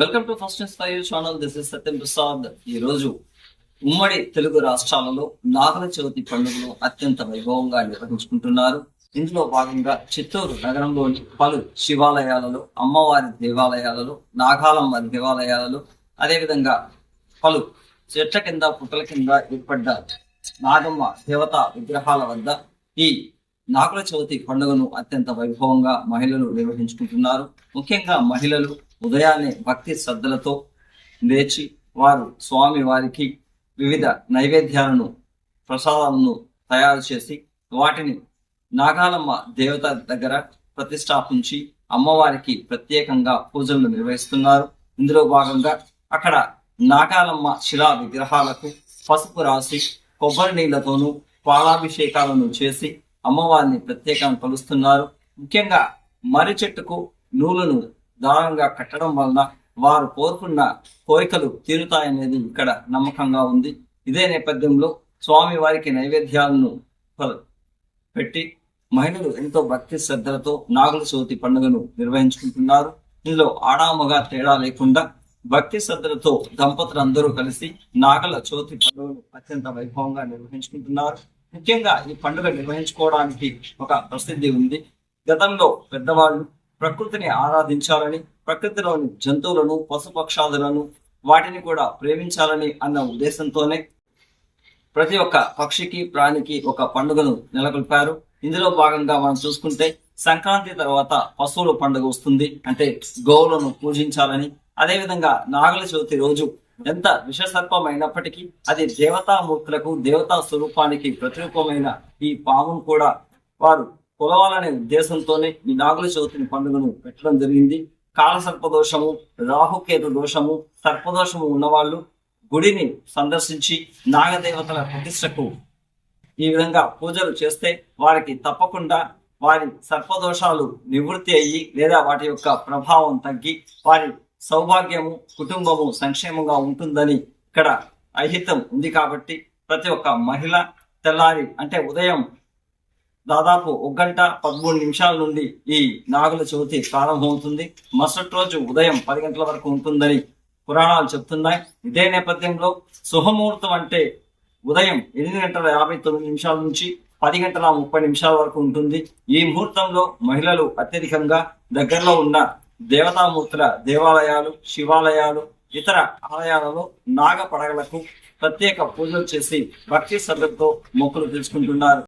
Welcome to first five channel. This is Satyam Prasad ఈ రోజు ఉమ్మడి తెలుగు రాష్ట్రాలలో నాగల చవితి పండుగను అత్యంత వైభవంగా నిర్వహించుకుంటున్నారు. ఇందులో భాగంగా చిత్తూరు నగరంలోని పలు శివాలయాలలో అమ్మవారి దేవాలయాలలో నాగాలమ్మ దేవాలయాలలో అదేవిధంగా పలు చెట్ల కింద పుట్టల కింద ఏర్పడ్డ నాగమ్మ దేవత విగ్రహాల వద్ద ఈ నాగుల చవితి పండుగను అత్యంత వైభవంగా మహిళలు నిర్వహించుకుంటున్నారు. ముఖ్యంగా మహిళలు ఉదయాన్నే భక్తి శ్రద్ధలతో లేచి వారు స్వామి వారికి వివిధ నైవేద్యాలను ప్రసాదాలను తయారు చేసి వాటిని నాగాలమ్మ దేవత దగ్గర ప్రతిష్టాపించి అమ్మవారికి ప్రత్యేకంగా పూజలు నిర్వహిస్తున్నారు. ఇందులో భాగంగా అక్కడ నాగాలమ్మ శిలా విగ్రహాలకు పసుపు రాసి కొబ్బరి నీళ్ళతోనూ పాలాభిషేకాలను చేసి అమ్మవారిని ప్రత్యేకంగా కొలుస్తున్నారు. ముఖ్యంగా మర్రి చెట్టుకు నూలును దారంగా కట్టడం వలన వారు కోరుకున్న కోరికలు తీరుతాయనేది ఇక్కడ నమ్మకంగా ఉంది. ఇదే నేపథ్యంలో స్వామి వారికి నైవేద్యాలను పెట్టి మహిళలు ఎంతో భక్తి శ్రద్ధలతో నాగుల చవితి పండుగను నిర్వహించుకుంటున్నారు. ఇందులో ఆడామగా తేడా లేకుండా భక్తి శ్రద్ధలతో దంపతులు అందరూ కలిసి నాగల చవితి పండుగను అత్యంత వైభవంగా నిర్వహించుకుంటున్నారు. ముఖ్యంగా ఈ పండుగ నిర్వహించుకోవడానికి ఒక ప్రసిద్ధి ఉంది. గతంలో పెద్దవాళ్ళు ప్రకృతిని ఆరాధించాలని ప్రకృతిలోని జంతువులను పశుపక్షాదులను వాటిని కూడా ప్రేమించాలని అన్న ఉద్దేశంతోనే ప్రతి ఒక్క పక్షికి ప్రాణికి ఒక పండుగను నెలకొల్పారు. ఇందులో భాగంగా మనం చూసుకుంటే సంక్రాంతి తర్వాత పశువుల పండుగ వస్తుంది. అంటే గోవులను పూజించాలని. అదేవిధంగా నాగల చవితి రోజు ఎంత విషసర్పమైనప్పటికీ అయినప్పటికీ అది దేవతామూర్తులకు దేవతా స్వరూపానికి ప్రతిరూపమైన ఈ పామును కూడా వారు కొలవాలనే ఉద్దేశంతోనే ఈ నాగుల చవితిని పండుగను పెట్టడం జరిగింది. కాల సర్పదోషము రాహుకేతు దోషము సర్పదోషము ఉన్నవాళ్ళు గుడిని సందర్శించి నాగదేవతల ప్రతిష్టకు ఈ విధంగా పూజలు చేస్తే వారికి తప్పకుండా వారి సర్పదోషాలు నివృత్తి అయ్యి లేదా వాటి యొక్క ప్రభావం తగ్గి వారి సౌభాగ్యము కుటుంబము సంక్షేమంగా ఉంటుందని ఇక్కడ ఐహితం ఉంది కాబట్టి ప్రతి ఒక్క మహిళ తెల్లారి అంటే ఉదయం దాదాపు ఒక గంట పదమూడు నిమిషాల నుండి ఈ నాగుల చవితి ప్రారంభమవుతుంది. మరుసటి రోజు ఉదయం పది గంటల వరకు ఉంటుందని పురాణాలు చెప్తున్నాయి. ఇదే నేపథ్యంలో శుభముహూర్తం అంటే ఉదయం ఎనిమిది గంటల యాభై తొమ్మిది నిమిషాల నుంచి పది గంటల ముప్పై నిమిషాల వరకు ఉంటుంది. ఈ ముహూర్తంలో మహిళలు అత్యధికంగా దగ్గరలో ఉన్న దేవతామూర్తుల దేవాలయాలు శివాలయాలు ఇతర ఆలయాలలో నాగ పడగలకు ప్రత్యేక పూజలు చేసి భక్తి శ్రద్ధతో మొక్కులు తెలుసుకుంటున్నారు